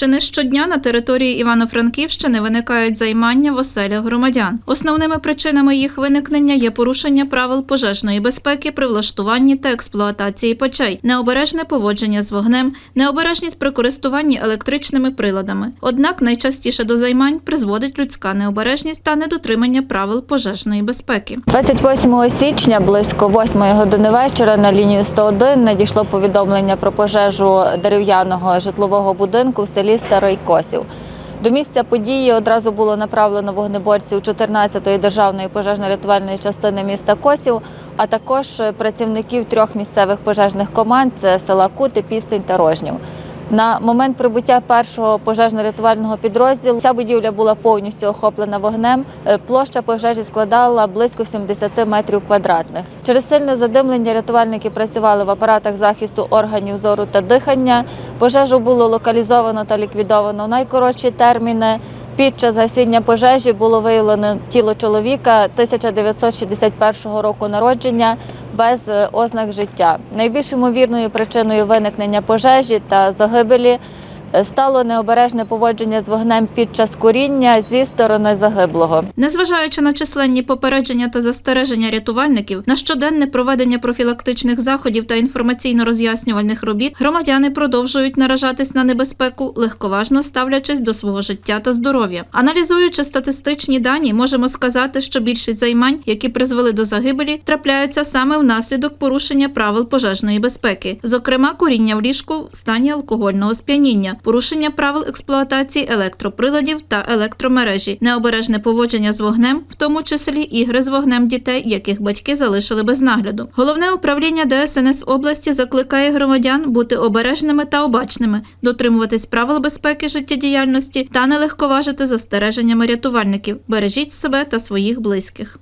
Чи не щодня на території Івано-Франківщини виникають займання в оселях громадян? Основними причинами їх виникнення є порушення правил пожежної безпеки при влаштуванні та експлуатації печей, необережне поводження з вогнем, необережність при користуванні електричними приладами. Однак найчастіше до займань призводить людська необережність та недотримання правил пожежної безпеки. 28 січня близько 8 години вечора на лінію 101 надійшло повідомлення про пожежу дерев'яного житлового будинку в селі Старий Косів. До місця події одразу було направлено вогнеборців 14-ї державної пожежно-рятувальної частини міста Косів, а також працівників трьох місцевих пожежних команд це села Кути, Пістень та Рожнів. На момент прибуття першого пожежно-рятувального підрозділу вся будівля була повністю охоплена вогнем. Е, Площа пожежі складала близько 70 метрів квадратних. Через сильне задимлення рятувальники працювали в апаратах захисту органів зору та дихання. Пожежу було локалізовано та ліквідовано в найкоротші терміни. Під час гасіння пожежі було виявлено тіло чоловіка 1961 року народження без е, ознак життя. Найбільш ймовірною причиною виникнення пожежі та загибелі стало необережне поводження з вогнем під час куріння зі сторони загиблого. Незважаючи на численні попередження та застереження рятувальників, на щоденне проведення профілактичних заходів та інформаційно-роз'яснювальних робіт, громадяни продовжують наражатись на небезпеку, легковажно ставлячись до свого життя та здоров'я. Аналізуючи статистичні дані, можемо сказати, що більшість займань, які призвели до загибелі, трапляються саме внаслідок порушення правил пожежної безпеки, зокрема куріння в ліжку в стані алкогольного сп'яніння, порушення правил експлуатації електроприладів та електромережі, необережне поводження з вогнем, в тому числі ігри з вогнем дітей, яких батьки залишили без нагляду. Головне управління ДСНС області закликає громадян бути обережними та обачними, дотримуватись правил безпеки життєдіяльності та не легковажити застереженнями рятувальників. Бережіть себе та своїх близьких.